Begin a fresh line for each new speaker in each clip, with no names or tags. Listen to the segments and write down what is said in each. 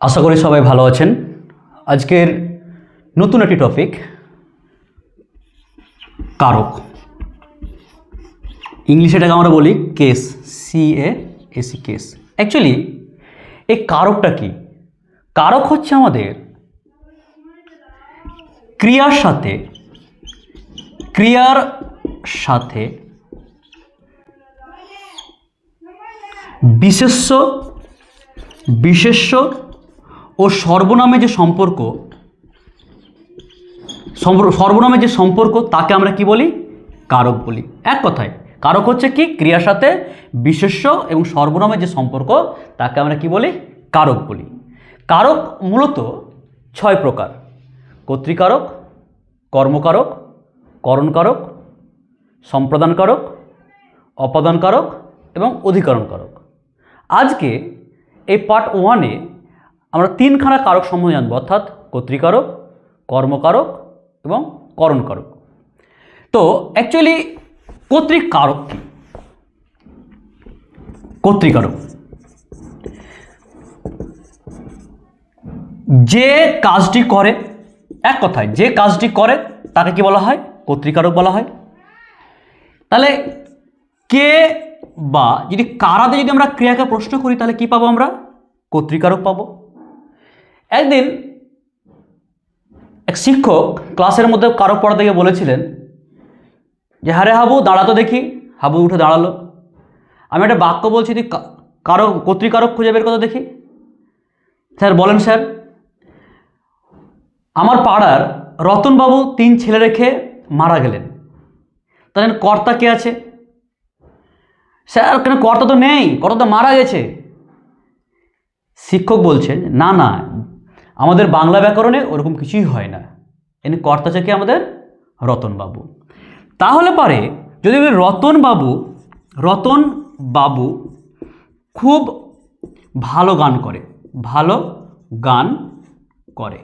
আশা করি সবাই ভালো আছেন। আজকের নতুন একটি টপিক কারক। ইংলিশে এটাকে আমরা বলি case C A AC case actually এই কারকটা কি? কারক হচ্ছে আমাদের ক্রিয়ার সাথে ক্রিয়ার সাথে বিশেষ্য বিশেষ্য ও সর্বনামে যে সম্পর্ক সর্বনামে যে সম্পর্ক, তাকে আমরা কি বলি? কারক বলি। এক কথায়, কারক হচ্ছে কি? ক্রিয়ার সাথে বিশেষ্য এবং সর্বনামের যে সম্পর্ক, তাকে আমরা কি বলি? কারক বলি। কারক মূলত ছয় প্রকার। কর্তৃকারক, কর্মকারক, করণকারক, সম্প্রদানকারক, অপাদানকারক এবং অধিকরণকারক। আজকে এই পার্ট ওয়ানে আমরা তিনখানা কারক সম্বন্ধে জানব অর্থাৎ কর্তৃকারক, কর্মকারক এবং করণকারক। তো অ্যাকচুয়ালি কর্তৃক কারক কী? কর্তৃকারক। যে কাজটি করে, এক কথায়, যে কাজটি করে, তাকে কি বলা হয়? কর্তৃকারক বলা হয়। তাহলে কে বা, যদি কারাতে যদি আমরা ক্রিয়াকে প্রশ্ন করি, তাহলে কি পাবো আমরা? কর্তৃকারক পাবো। একদিন এক শিক্ষক ক্লাসের মধ্যে কারক পড়া থেকে বলেছিলেন যে হ্যাঁ রে হাবু দাঁড়াতো দেখি। হাবু উঠে দাঁড়াল। আমি একটা বাক্য বলছি, তুই কা- কারক কর্তৃকারক খুঁজে বের করে দেখি। স্যার, বলেন স্যার। আমার পাড়ার রতনবাবু তিন ছেলে রেখে মারা গেলেন। তাহলে কর্তা কে আছে? স্যার, কেন কর্তা তো নেই, কর্তা তো মারা গেছে। শিক্ষক বলছেন, না না আমাদের বাংলা ব্যাকরণে ওরকম কিছুই হয় না। এনে কর্তা আছে কি আমাদের রতনবাবু। তাহলে পারে যদি বলি রতনবাবু, রতন বাবু খুব ভালো গান করে, ভালো গান করে।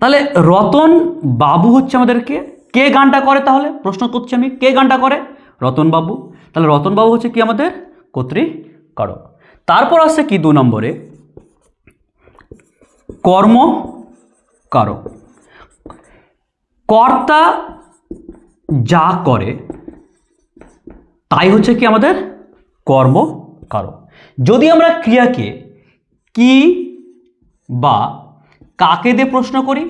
তাহলে রতন বাবু হচ্ছে আমাদেরকে কে গানটা করে তাহলে? প্রশ্ন করছি আমি, কে গানটা করে? রতন বাবু। তাহলে রতন বাবু হচ্ছে কি আমাদের কর্তৃকারক। তারপর আসছে কি দু নম্বরে? কর্ম কারক কর্তা যা করে, তাই হচ্ছে কি আমাদের কর্ম কারক যদি আমরা ক্রিয়াকে কি বা কাকে দিয়ে প্রশ্ন করি,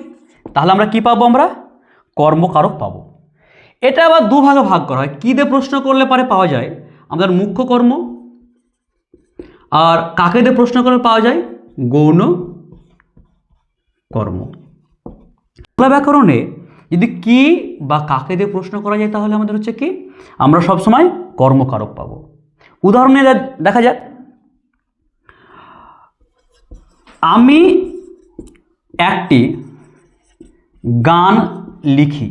তাহলে আমরা কি পাবো আমরা? কর্মকারক পাবো। এটা আবার দুভাগে ভাগ করা হয়। কী দিয়ে প্রশ্ন করলে পারে পাওয়া যায়? আমাদের মুখ্য কর্ম। আর কাকে দিয়ে প্রশ্ন করলে পাওয়া যায়? গৌণ কর্ম। বাংলা ব্যাকরণে যদি কি বা কাকে দিয়ে প্রশ্ন করা যায় তাহলে আমাদের হচ্ছে কি, আমরা সবসময় কর্মকারক পাবো। উদাহরণে দেখা যাক। আমি একটি গান লিখি।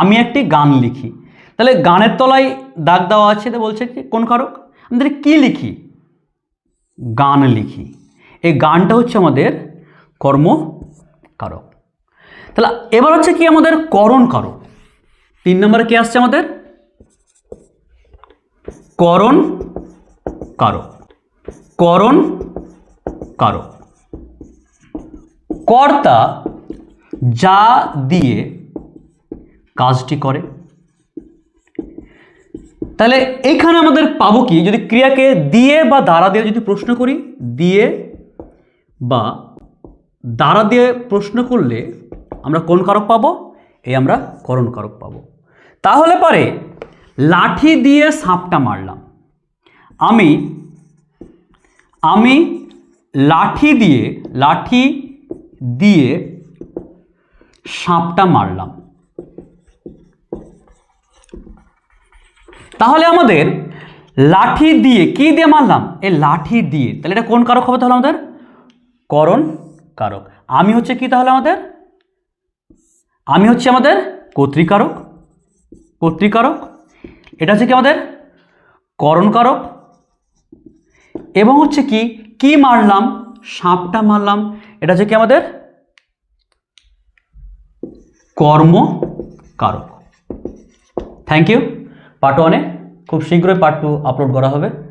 আমি একটি গান লিখি। তাহলে গানের তলায় দাগ দেওয়া আছে তো বলছে কি, কোন কারক? আমাদের কি লিখি? গান লিখি। এই গানটা হচ্ছে আমাদের কর্ম কারক। তাহলে এবার হচ্ছে কি আমাদের করণ কারক। তিন নম্বরে কি আসছে আমাদের? করণ কারক। করণ কারক। কর্তা যা দিয়ে কাজটি করে। তাহলে এইখানে আমাদের পাবো কি? যদি ক্রিয়াকে দিয়ে বা দ্বারা দিয়ে যদি প্রশ্ন করি, দিয়ে বা দ্বারা দিয়ে প্রশ্ন করলে আমরা কোন কারক পাবো? এই আমরা করণ কারক পাবো। তাহলে পরে, লাঠি দিয়ে সাপটা মারলাম। আমি আমি লাঠি দিয়ে লাঠি দিয়ে সাপটা মারলাম। তাহলে আমাদের লাঠি দিয়ে কি দিয়ে মারলাম? এই লাঠি দিয়ে। তাহলে এটা কোন কারক হবে তাহলে আমাদের? করণ কারক। আমি হচ্ছে কি তাহলে আমাদের? আমি হচ্ছে আমাদের কর্তৃকারক। কর্তৃকারক। এটা হচ্ছে কি আমাদের? করণ কারক। এবং হচ্ছে কি কি মারলাম? সাপটা মারলাম। এটা হচ্ছে কি আমাদের? কর্ম কারক। থ্যাংক ইউ পার্ট ওয়ানে খুব শীঘ্রই পার্ট টু আপলোড করা হবে।